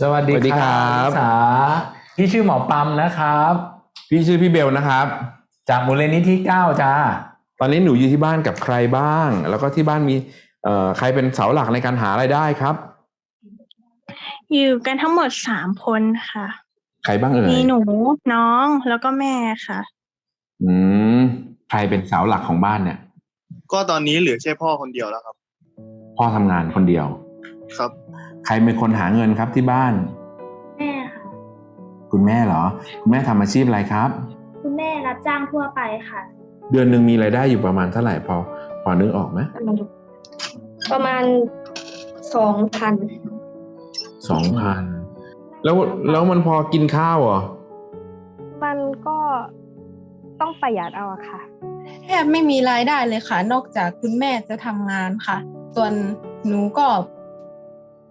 สวัสดีสวัสดีคครัรับบลิสาพี่ชื่อหมอปั๊มนะครับ พี่ชื่อพี่เบลนะครับ จากมูลนิธิเก้าจ้า ตอนนี้หนูอยู่ที่บ้านกับใครบ้าง แล้วก็ที่บ้านมีเอ่อใครเป็นเสาหลักในการหารายได้ครับ อยู่กันทั้งหมดสามคนค่ะ ใครบ้างเอ่ยมีหนูน้องแล้วก็แม่ค่ะ อืมใครเป็นเสาหลักของบ้านเนี่ย ก็ตอนนี้เหลือแค่พ่อคนเดียวแล้วครับ พ่อทำงานคนเดียว ครับ ใครเป็นคนหาเงินครับที่บ้าน แม่ค่ะคุณแม่เหรอ คุณแม่ทำอาชีพอะไรครับ คุณแม่รับจ้างทั่วไปค่ะ เดือนหนึ่งมีรายได้อยู่ประมาณเท่าไหร่พอพอนึกออกไหมประมาณสองพันสองพันแล้วแล้วมันพอกินข้าวเหรอมันก็ต้องประหยัดเอาอะค่ะ แทบไม่มีรายได้เลยค่ะ นอกจากคุณแม่จะทำงานค่ะ ส่วนหนูก็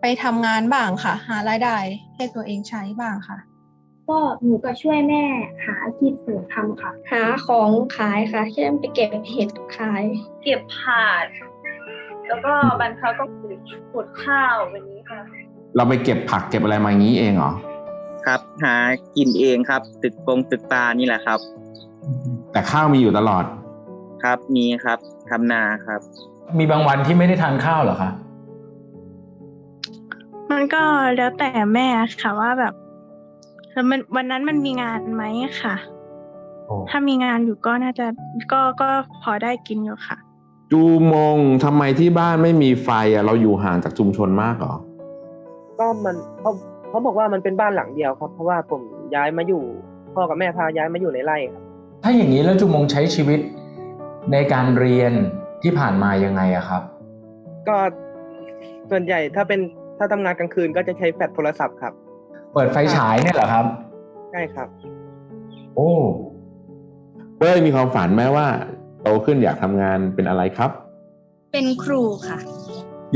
ไปทำงานบ้างค่ะ หารายได้ให้ตัวเองใช้บ้างค่ะ ก็หนูก็ช่วยแม่หาอาชีพเสริมทำค่ะ หาของขายค่ะเช่นไปเก็บเห็ดขาย เก็บผักแล้วก็บรรพก็ขุดขุดข้าวแบบนี้ค่ะ เราไปเก็บผักเก็บอะไรมาอย่างนี้เองเหรอ ครับ หากินเองครับ ตึกปงตึกตานี่แหละครับ แต่ข้าวมีอยู่ตลอด ครับมีครับทำนาครับ มีบางวันที่ไม่ได้ทานข้าวเหรอคะ มันก็แล้วแต่แม่ค่ะว่าแบบแล้วมันวันนั้นมันมีงานไหมค่ะโอ้ถ้ามีงานอยู่ก็น่าจะก็ก็พอได้กินอยู่ค่ะ จูมงทำไมที่บ้านไม่มีไฟอะเราอยู่ห่างจากชุมชนมากเหรอก็มันเขาเขาบอกว่ามันเป็นบ้านหลังเดียวครับ เพราะว่าผมย้ายมาอยู่พ่อกับแม่พาย้ายมาอยู่ในไร่ครับถ้าอย่างนี้แล้วจุมงใช้ชีวิตในการเรียนที่ผ่านมายังไงอะครับ ก็ส่วนใหญ่ถ้าเป็น ถ้าทำงานกลางคืนก็จะใช้แฟลชโทรศัพท์ครับ เปิดไฟฉายเนี่ยเหรอครับ ใช่ครับ โอ้เป้ยมีความฝันไหมว่า โตขึ้นอยากทำงานเป็นอะไรครับ เป็นครูค่ะ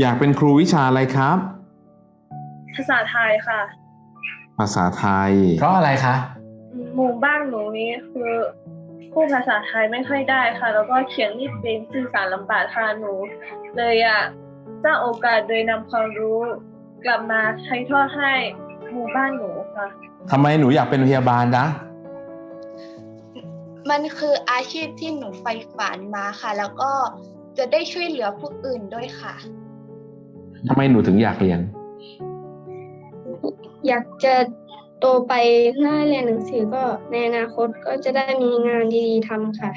อยากเป็นครูวิชาอะไรครับ ภาษาไทยค่ะ ภาษาไทย เพราะอะไรคะหมู่บ้านหนูนี้คือพูดภาษาไทยไม่ค่อยได้ค่ะ แล้วก็เขียนนี่เป็นสื่อสารลำบากค่ะหนู เลยอยากสร้างโอกาสโดยนำความรู้ กลับมาใช้ทอดให้หมู่บ้านหนูค่ะทำไมหนูอยากเป็นพยาบาลนะ มันคืออาชีพที่หนูใฝ่ฝันมาค่ะ แล้วก็จะได้ช่วยเหลือผู้อื่นด้วยค่ะ ทำไมหนูถึงอยากเรียน อยากจะโตไปถ้าเรียนหนังสือก็ในอนาคตก็จะได้มีงานดีๆทำค่ะ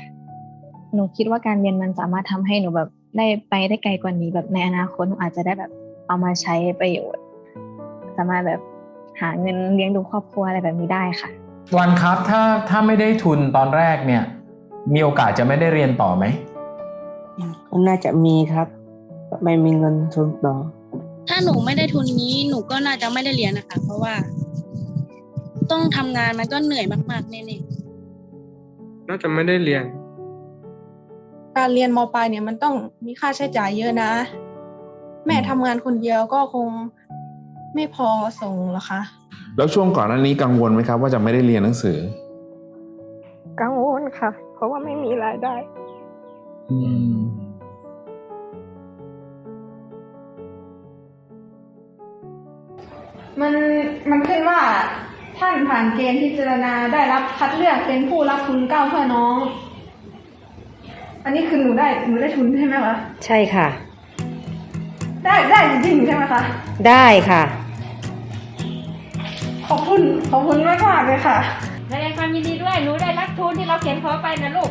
หนูคิดว่าการเรียนมันสามารถทำให้หนูแบบได้ไปได้ไกลกว่านี้แบบในอนาคตหนูอาจจะได้แบบ เอามาใช้ประโยชน์ สามารถแบบหาเงินเลี้ยงดูครอบครัวอะไรแบบนี้ได้ค่ะวันครับถ้าถ้าไม่ได้ทุนตอนแรกเนี่ย มีโอกาสจะไม่ได้เรียนต่อไหมก็น่าจะมีครับ ไม่มีเงินทุนต่อ ถ้าหนูไม่ได้ทุนนี้หนูก็น่าจะไม่ได้เรียนนะคะ เพราะว่า ต้องทำงานมันก็เหนื่อยมากๆแน่น่าจะไม่ได้เรียน การเรียนมปลายเนี่ยมันต้องมีค่าใช้จ่ายเยอะนะ แม่ทำงานคนเดียวก็คงไม่พอส่งหรอกคะ แล้วช่วงก่อนหน้านี้กังวลไหมครับ ว่าจะไม่ได้เรียนหนังสือ กังวลค่ะ เพราะว่าไม่มีรายได้ อืมมันมันขึ้นว่าท่านผ่านเกณฑ์พิจารณาได้รับคัดเลือกเป็นผู้รับทุนเก้าเพื่อน้อง อันนี้คือหนูได้หนูได้ทุนใช่ไหมคะใช่ค่ะ ได้ได้จริงๆใช่ไหมคะ ได้ค่ะ ขอบคุณขอบคุณมากมากๆเลยค่ะแสดงความยินดีด้วยหนูได้รับทุนที่เราเขียนขอไปนะลูก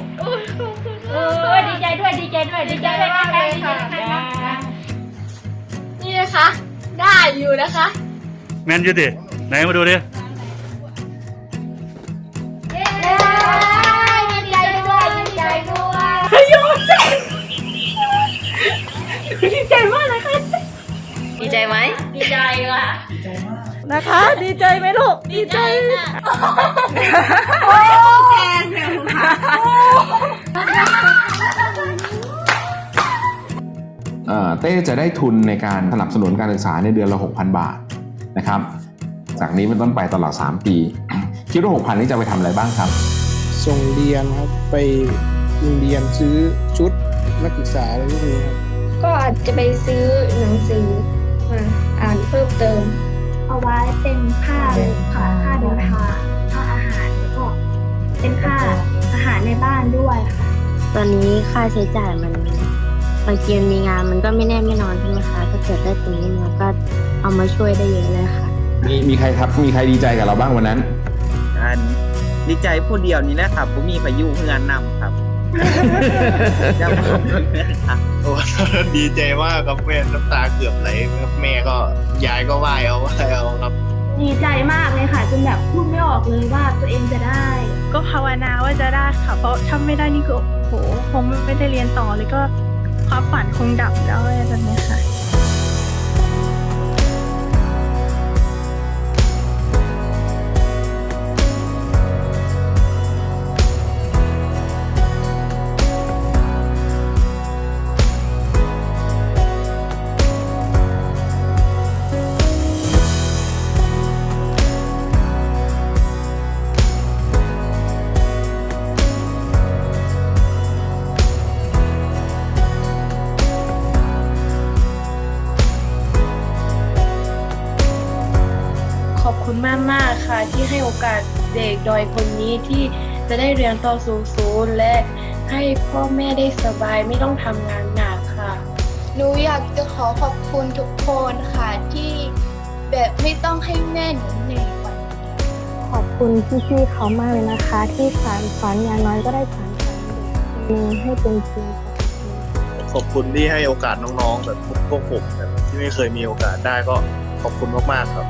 เออดีใจด้วยดีใจด้วยดีใจด้วยมากเลยค่ะนี่นะคะ ได้อยู่นะคะ แมนยูดิไหนมาดูดิดี ดีใจค่ะนะคะ ดีใจไหมลูก ดีใจค่ะเอ่อเต้จะได้ทุนในการสนับสนุนการศึกษาในเดือนละ 6,000 บาทนะครับ จากนี้เป็นต้นไปตลอด 3 ปี คิดว่า 6,000 นี้จะไปทำอะไรบ้างครับ ส่งเรียนครับ ไปโรงเรียนซื้อชุดนักศึกษาอะไรพวกนี้ครับ ก็อาจจะไปซื้อหนังสือ มาอ่านเพิ่มเติม เอาไว้เป็นค่าค่ะค่าเดินทางค่าอาหารแล้วก็เป็นค่าอาหารในบ้านด้วยค่ะ ตอนนี้ค่าใช้จ่ายมันบางทีมันมีงานมันก็ไม่แน่ไม่นอนใช่ไหมคะถ้าเกิดได้ตรงนี้มาก็เอามาช่วยได้เยอะเลยค่ะ มีมีใครทับมีใครดีใจกับเราบ้างวันนั้น อันดีใจผู้เดียวนี่แหละครับผมมีพายุเพื่อนนำครับ จะบอกครับโอ้ดีใจมากครับแม่น้ำตาเกือบไหลครับแม่ก็ยายก็ไหวเอาไหวเอาครับ ดีใจมากเลยค่ะจนแบบพูดไม่ออกเลยว่าตัวเองจะได้ ก็ภาวนาว่าจะได้ค่ะ เพราะถ้าไม่ได้นี่ก็โอ้โหคงไม่ได้เรียนต่อเลยก็ความฝันคงดับแล้วอะไรแบบเนี้ยค่ะ คุณมากมากๆค่ะ ที่ให้โอกาสเด็กดอยคนนี้ที่จะได้เรียนต่อสูงสูงและให้พ่อแม่ได้สบายไม่ต้องทำงานหนักค่ะ หนูอยากจะขอขอบคุณทุกคนค่ะที่แบบไม่ต้องให้แม่หนูเหนื่อยกว่านี้ขอบคุณพี่ๆเขามากเลยนะคะ ที่สานฝันอย่างน้อยก็ได้สานฝันเด็กคนหนึงให้เป็นจริงขอบคุณที่ให้โอกาสน้องๆแบบพวกผมแบบที่ไม่เคยมีโอกาสได้ก็ขอบคุณมากๆครับ